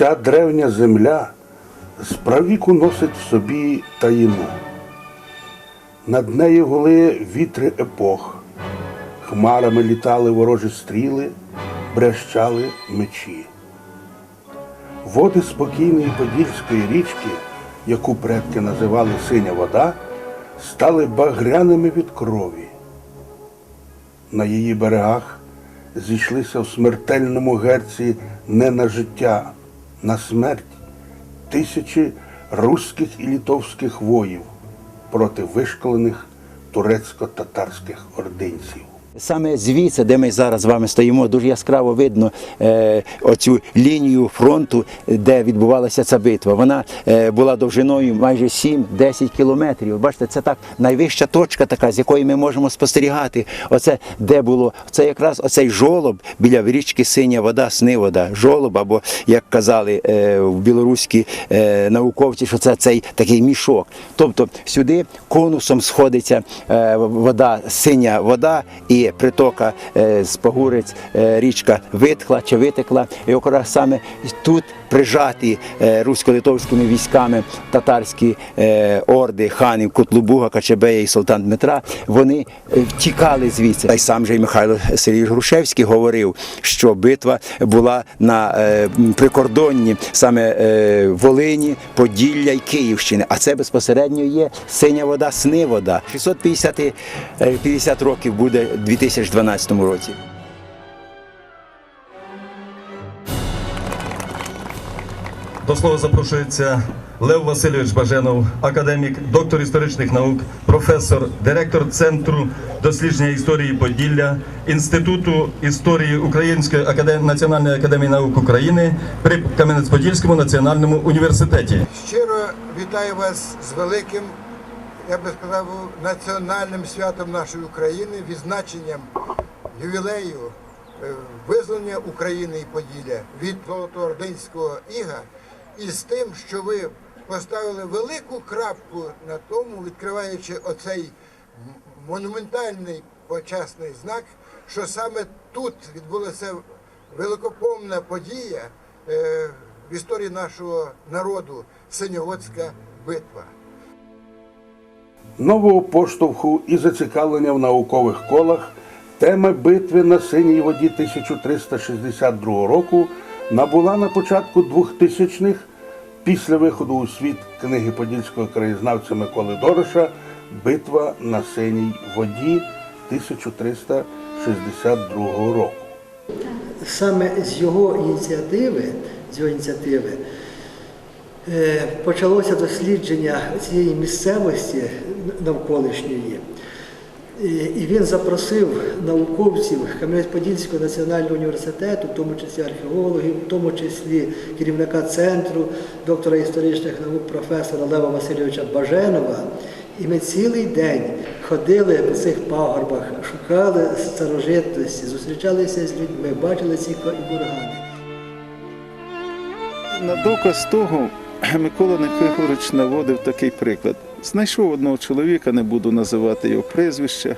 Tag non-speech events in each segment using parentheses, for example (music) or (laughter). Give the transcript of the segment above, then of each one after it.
Ця древня земля справіку носить в собі таїну. Над нею гули вітри епох, хмарами літали ворожі стріли, брещали мечі. Води спокійної Подільської річки, яку предки називали синя вода, стали багряними від крові. На її берегах зійшлися в смертельному герці не на життя, на смерть тисячі руських і літовських воїв проти вишколених турецько-татарських ординців. Саме звідси, де ми зараз з вами стоїмо, дуже яскраво видно е, оцю лінію фронту, де відбувалася ця битва. Вона е, була довжиною майже 7-10 кілометрів. Бачите, це так найвища точка, така, з якої ми можемо спостерігати. Оце де було це якраз оцей жолоб біля річки Синя вода, сни вода. Жолоб, або як казали е, в білоруські е, науковці, що це цей такий мішок. Тобто сюди конусом сходиться е, вода, синя вода і притока е, з Погурець, е, річка витхла чи витекла. І якраз саме тут прижаті е, русько-литовськими військами татарські орди ханів Котлубуга, Качебея і Султан Дмитра, вони втікали звідси. Та й сам же Михайло Сергійович Грушевський говорив, що битва була на прикордонні саме Волині, Поділля і Київщини. А це безпосередньо є синя вода, сни вода. 650 е, 50 років буде 2012 році. До слова запрошується Лев Васильович Баженов, академік, доктор історичних наук, професор, директор Центру дослідження історії Поділля, Інституту історії Української академії Національної академії наук України при Кам'янець-Подільському національному університеті. Щиро вітаю вас з великим, я би сказав, національним святом нашої України, відзначенням ювілею е, визволення України і Поділля від Золотоординського іга і з тим, що ви поставили велику крапку на тому, відкриваючи оцей монументальний почесний знак, що саме тут відбулася великоповна подія е, в історії нашого народу Синьоводська битва. Нового поштовху і зацікавлення в наукових колах тема битви на синій воді 1362 року набула на початку 2000-х після виходу у світ книги подільського краєзнавця Миколи Дороша Битва на синій воді 1362 року. саме з його ініціативи, з його ініціативи почалося дослідження цієї місцевості навколишньої. І і він запросив науковців Кам'янець-Подільського національного університету, в тому числі археологів, в тому числі керівника центру, доктора історичних наук, професора Лева Васильовича Баженова. І ми цілий день ходили по цих пагорбах, шукали старожитності, зустрічалися з людьми, бачили ці кургани. На доказ того (clears throat) Микола Никифорович наводив такий приклад. Знайшов одного чоловіка, не буду називати його прізвища.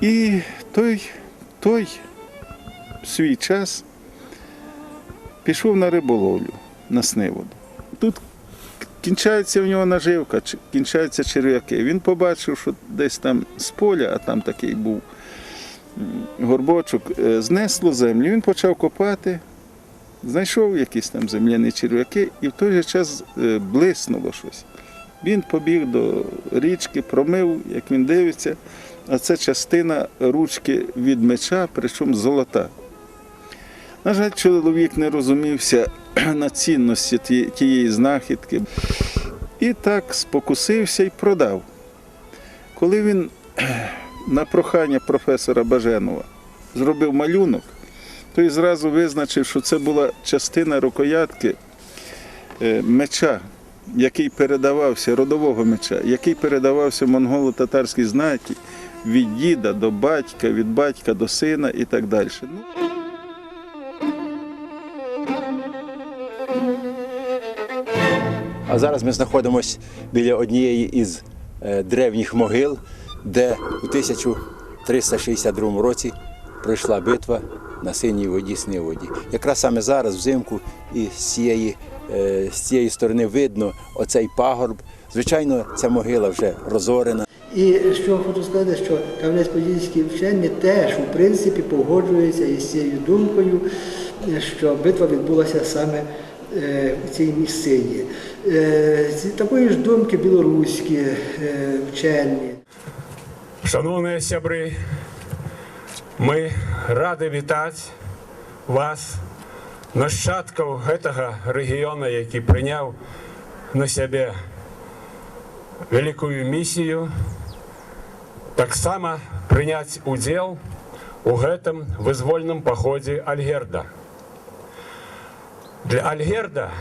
І той, той свій час пішов на риболовлю на Сниводу. Тут кінчається в нього наживка, кінчаються черв'яки. Він побачив, що десь там з поля, а там такий був горбочок, е, знесло землю. Він почав копати, знайшов якісь там земляні черв'яки і в той же час е, блиснуло щось. Він побіг до річки, промив, як він дивиться, а це частина ручки від меча, причому золота. На жаль, чоловік не розумівся (clears throat) на цінності тієї знахідки. І так спокусився і продав. Коли він (clears throat) на прохання професора Баженова зробив малюнок, той зразу визначив, що це була частина рукоятки е, меча, який передавався, родового меча, який передавався монголо-татарській знаті від діда до батька, від батька до сина і так далі. Ну, А зараз ми знаходимося біля однієї із е, древніх могил, де у 1362 році пройшла битва на синій воді Сниводі. Якраз саме зараз, взимку, і з цієї, е, з цієї сторони видно оцей пагорб. Звичайно, ця могила вже розорена. І що хочу сказати, що Кам'янець-Подільські вчені теж у принципі погоджуються із цією думкою, що битва відбулася саме е, в цій місцині. Е, ці- Такої ж думки білоруські вчені. Шановні сябри, ми раді вітати вас, нащадків цього регіону, який прийняв на себе велику місію, так само прийняти уділ у гэтым визвольному поході Альгерда. Для Альгерда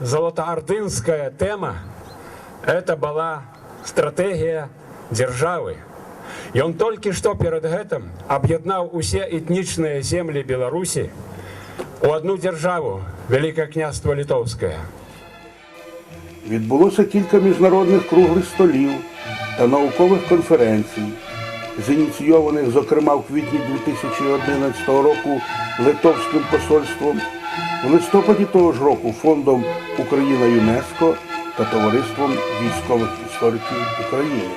золотоордынская тема – это была стратегія держави. і он тільки що перед об'єднав усі етнічні землі Білорусі у одну державу Велике князство Литовське. Відбулося кілька міжнародних круглих столів та наукових конференцій, зініційованих, зокрема, в квітні 2011 року Литовським посольством, в листопаді того ж року Фондом Україна ЮНЕСКО та Товариством військових істориків України.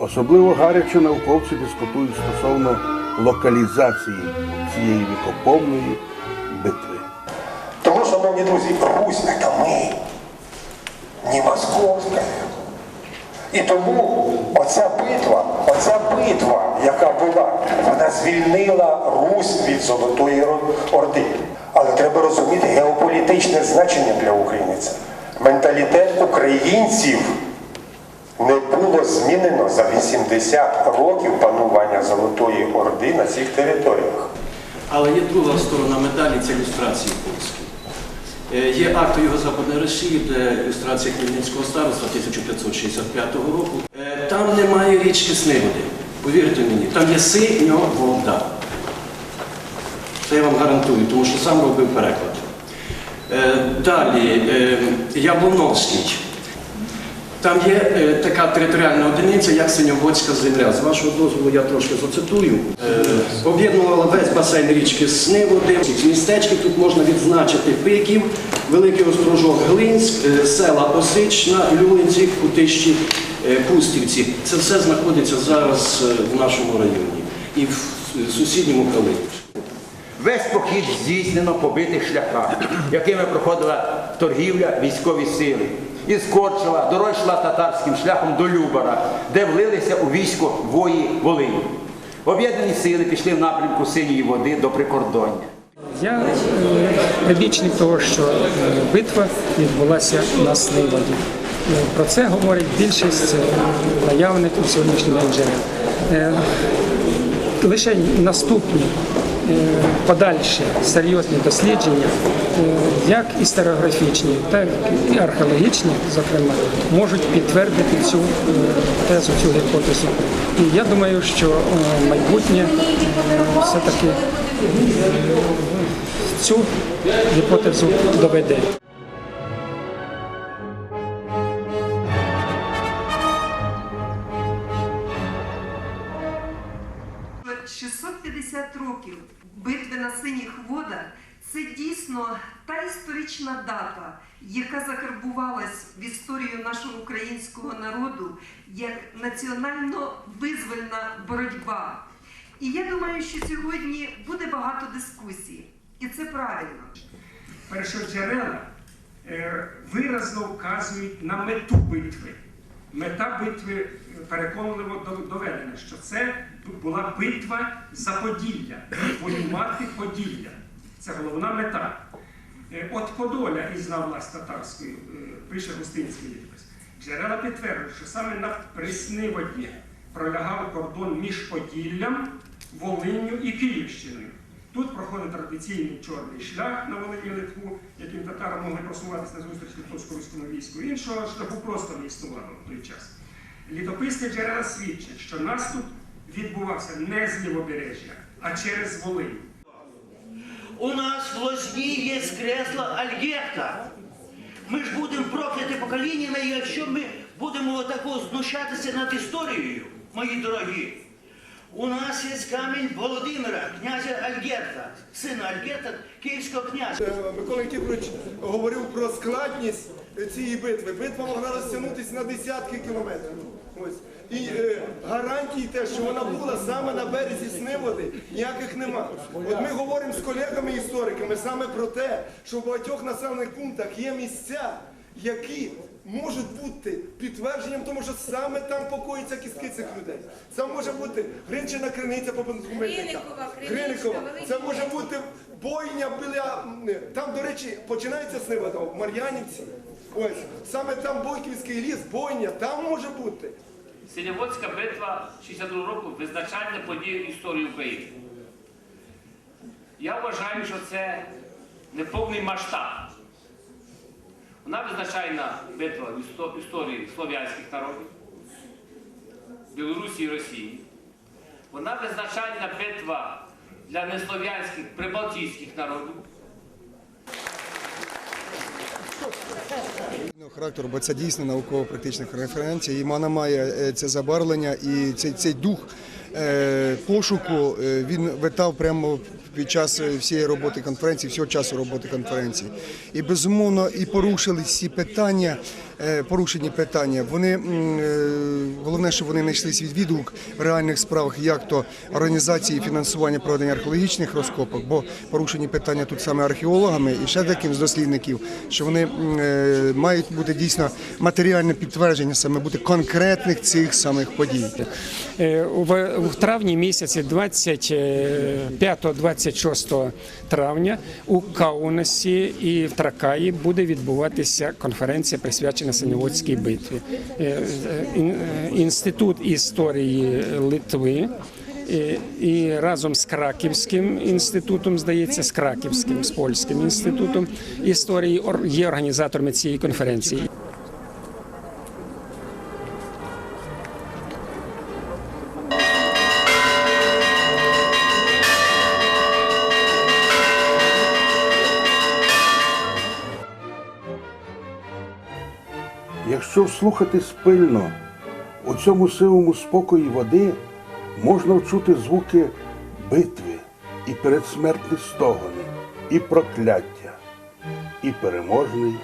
Особливо гаряче науковці дискутують стосовно локалізації цієї вікоповної битви. Тому, шановні друзі, Русь це ми, не московська. І тому оця битва, оця битва, яка була, вона звільнила Русь від Золотої Орди. Але треба розуміти геополітичне значення для України. це. Менталітет українців не було змінено за 80 років панування Золотої Орди на цих територіях. Але є друга сторона медалі це ілюстрації польські. Е, Є акт Юго-Западної Росії, де ілюстрація Хмельницького староства 1565 року. Е, Там немає річки Сниводи. Повірте мені, там є синя вода. Це я вам гарантую, тому що сам робив переклад. Е, Далі, Яблоновський. Там є е, така територіальна одиниця, як Синьоводська земля. З вашого дозволу я трошки зацитую. Е, об'єднувала весь басейн річки Сниводи. З містечків тут можна відзначити Пиків, Великий Острожок Глинськ, е, села Осична, Люлинці, Кутищі, е, Пустівці. Це все знаходиться зараз е, в нашому районі і в е, сусідньому Калині. Весь похід здійснено по битих шляхах, якими проходила торгівля військові сили. Із Корчева дорога йшла татарським шляхом до Любара, де влилися у військо вої Волині. Об'єднані сили пішли в напрямку синьої води до прикордоння. Я е, прибічник того, що е, битва відбулася на Сниводі. Е, Про це говорить більшість е, наявних у сьогоднішній день. Е, Лише наступні е, подальші серйозні дослідження, е, як історіографічні, так і археологічні, зокрема, можуть підтвердити цю е, тезу, цю гіпотезу. І я думаю, що е, майбутнє е, все-таки цю гіпотезу доведе. Та історична дата, яка закарбувалась в історію нашого українського народу як національно-визвольна боротьба. І я думаю, що сьогодні буде багато дискусій, і це правильно. першоджерела е, виразно вказують на мету битви. Мета битви переконливо доведена, що це була битва за Поділля, воювати Поділля. Це головна мета. Е, От Подоля із власть татарської, е, пише Густинський літопис. Джерела підтверджують, що саме на Пресниводі пролягав кордон між Поділлям, Волинню і Київщиною. Тут проходить традиційний чорний шлях на Волині Литву, яким татари могли просуватися на зустріч литовсько-руському війську. Іншого шляху просто не існувало в той час. Літописні джерела свідчать, що наступ відбувався не з лівобережжя, а через Волинь. У нас в Лозні є скресла Альгерта. Ми ж будемо прокляті поколіннями, якщо ми будемо отако знущатися над історією, мої дорогі. У нас є камінь Володимира, князя Альгерта, сина Альгерта, київського князя. Е, Микола Нікітович говорив про складність е, цієї битви. Битва могла розтягнутися на десятки кілометрів. Ось. І е, гарантій те, що вона була саме на березі Сниводи, ніяких нема. От ми говоримо з колегами-істориками саме про те, що в багатьох населених пунктах є місця, які можуть бути підтвердженням, тому що саме там покоїться кістки цих людей. Це може бути Гринчина криниця по документах. Гриникова. Це може бути бойня біля. Там, до речі, починається Снивода, в Мар'янівці. Ось саме там Бойківський ліс, бойня, там може бути. Селіводська битва 62 року визначальна подія в історії України. Я вважаю, що це неповний масштаб. Вона визначальна битва в історії слов'янських народів, Білорусі і Росії. Вона визначальна битва для неслов'янських прибалтійських народів. Характеру, бо це дійсно науково-практична конференція, і вона має е, це забарвлення і цей, цей дух е, пошуку е, він витав прямо під час всієї роботи конференції, всього часу роботи конференції. І безумовно і порушили всі питання, порушені питання. Вони е, головне, що вони знайшли свій відгук в реальних справах, як то організації фінансування проведення археологічних розкопок, бо порушені питання тут саме археологами і ще деким з дослідників, що вони е, мають бути дійсно матеріальне підтвердження, саме бути конкретних цих самих подій. Е, в травні місяці 25-26 травня у Каунасі і в Тракаї буде відбуватися конференція присвячена Синьоводській битві. Е, е, е, Інститут історії Литви. І разом з Краківським інститутом, здається, з Краківським, з польським інститутом історії є організаторами цієї конференції. Якщо спильно. Пильно, у цьому сивому спокої води можна вчути звуки битви і передсмертні стогони, і прокляття, і переможний